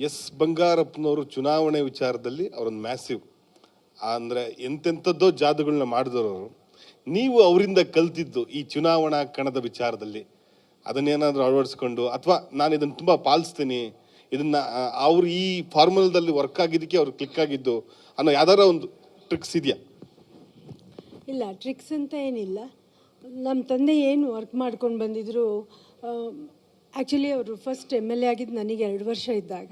S ಬಂಗಾರಪ್ಪನವರು ಚುನಾವಣೆ ವಿಚಾರದಲ್ಲಿ ಅವರೊಂದು ಮ್ಯಾಸಿವ್ ಅಂದರೆ ಎಂತೆಂಥದ್ದೋ ಜಾದುಗಳನ್ನ ಮಾಡಿದವರು ನೀವು ಅವರಿಂದ ಕಲ್ತಿದ್ದು ಈ ಚುನಾವಣಾ ಕಣದ ವಿಚಾರದಲ್ಲಿ ಅದನ್ನೇನಾದರೂ ಅಳವಡಿಸ್ಕೊಂಡು, ಅಥವಾ ನಾನು ಇದನ್ನು ತುಂಬ ಪಾಲಿಸ್ತೀನಿ, ಇದನ್ನು ಅವರು ಈ ಫಾರ್ಮುಲಾದಲ್ಲಿ ವರ್ಕ್ ಆಗಿದ್ದಕ್ಕೆ ಅವ್ರು ಕ್ಲಿಕ್ ಆಗಿದ್ದು ಅನ್ನೋ ಯಾವ್ದಾರ ಒಂದು ಟ್ರಿಕ್ಸ್ ಇದೆಯಾ? ಇಲ್ಲ ಟ್ರಿಕ್ಸ್ ಅಂತ ಏನಿಲ್ಲ. ನಮ್ಮ ತಂದೆ ಏನು ವರ್ಕ್ ಮಾಡ್ಕೊಂಡು ಬಂದಿದ್ರು ಆ್ಯಕ್ಚುಲಿ ಅವರು ಫಸ್ಟ್ ಎಂ ಎಲ್ ಎ ಆಗಿದ್ದು ನನಗೆ ಎರಡು ವರ್ಷ ಇದ್ದಾಗ.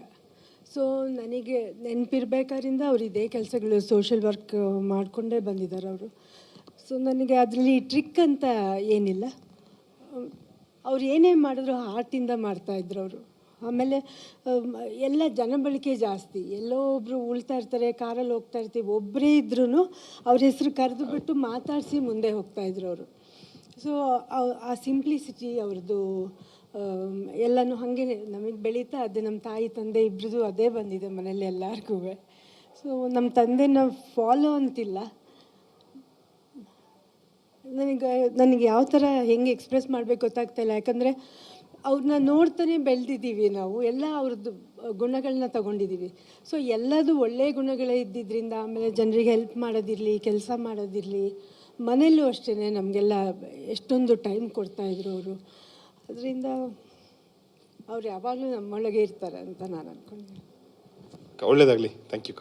ಸೊ ನನಗೆ ನೆನಪಿರ್ಬೇಕಾದ್ರಿಂದ ಅವ್ರು ಇದೇ ಕೆಲಸಗಳು ಸೋಷಿಯಲ್ ವರ್ಕ್ ಮಾಡಿಕೊಂಡೇ ಬಂದಿದ್ದಾರೆ ಅವರು. ಸೊ ನನಗೆ ಅದರಲ್ಲಿ ಟ್ರಿಕ್ ಅಂತ ಏನಿಲ್ಲ. ಅವ್ರು ಏನೇ ಮಾಡಿದ್ರು ಹಾರ್ಟಿಂದ ಮಾಡ್ತಾಯಿದ್ರು ಅವರು. ಆಮೇಲೆ ಎಲ್ಲ ಜನಬಳಿಕೆ ಜಾಸ್ತಿ. ಎಲ್ಲೋ ಒಬ್ಬರು ಉಳ್ತಾ ಇರ್ತಾರೆ, ಕಾರಲ್ಲಿ ಹೋಗ್ತಾ ಇರ್ತೀವಿ. ಒಬ್ಬರೇ ಇದ್ರೂ ಅವ್ರ ಹೆಸರು ಕರೆದು ಬಿಟ್ಟು ಮಾತಾಡಿಸಿ ಮುಂದೆ ಹೋಗ್ತಾಯಿದ್ರು ಅವರು. ಸೊ ಆ ಸಿಂಪ್ಲಿಸಿಟಿ ಅವ್ರದ್ದು ಎಲ್ಲನೂ ಹಾಗೆ ನಮಗೆ ಬೆಳೀತಾ ಅದೇ ನಮ್ಮ ತಾಯಿ, ತಂದೆ ಇಬ್ಬರದು ಅದೇ ಬಂದಿದೆ ಮನೇಲಿ ಎಲ್ಲರಿಗೂ. ಸೊ ನಮ್ಮ ತಂದೆನ ಫಾಲೋ ಅಂತಿಲ್ಲ. ನನಗೆ ನನಗೆ ಯಾವ ಥರ ಹೆಂಗೆ ಎಕ್ಸ್ಪ್ರೆಸ್ ಮಾಡಬೇಕು ಗೊತ್ತಾಗ್ತಾ ಇಲ್ಲ. ಯಾಕಂದರೆ ಅವ್ರನ್ನ ನೋಡ್ತಾನೆ ಬೆಳೆದಿದ್ದೀವಿ ನಾವು. ಎಲ್ಲ ಅವ್ರದ್ದು ಗುಣಗಳನ್ನ ತಗೊಂಡಿದ್ದೀವಿ. ಸೊ ಎಲ್ಲದು ಒಳ್ಳೆಯ ಗುಣಗಳೇ ಇದ್ದಿದ್ದರಿಂದ ಆಮೇಲೆ ಜನರಿಗೆ ಹೆಲ್ಪ್ ಮಾಡೋದಿರಲಿ, ಕೆಲಸ ಮಾಡೋದಿರಲಿ ಮನೆಯಲ್ಲೂ ಅಷ್ಟೇ ನಮಗೆಲ್ಲ ಎಷ್ಟೊಂದು ಟೈಮ್ ಕೊಡ್ತಾಯಿದ್ರು ಅವರು. ಅದರಿಂದ ಅವ್ರು ಯಾವಾಗಲೂ ನಮ್ಮೊಳಗೆ ಇರ್ತಾರೆ ಅಂತ ನಾನು ಅನ್ಕೊಂಡೆ ಒಳ್ಳೇದಾಗಲಿ. Thank you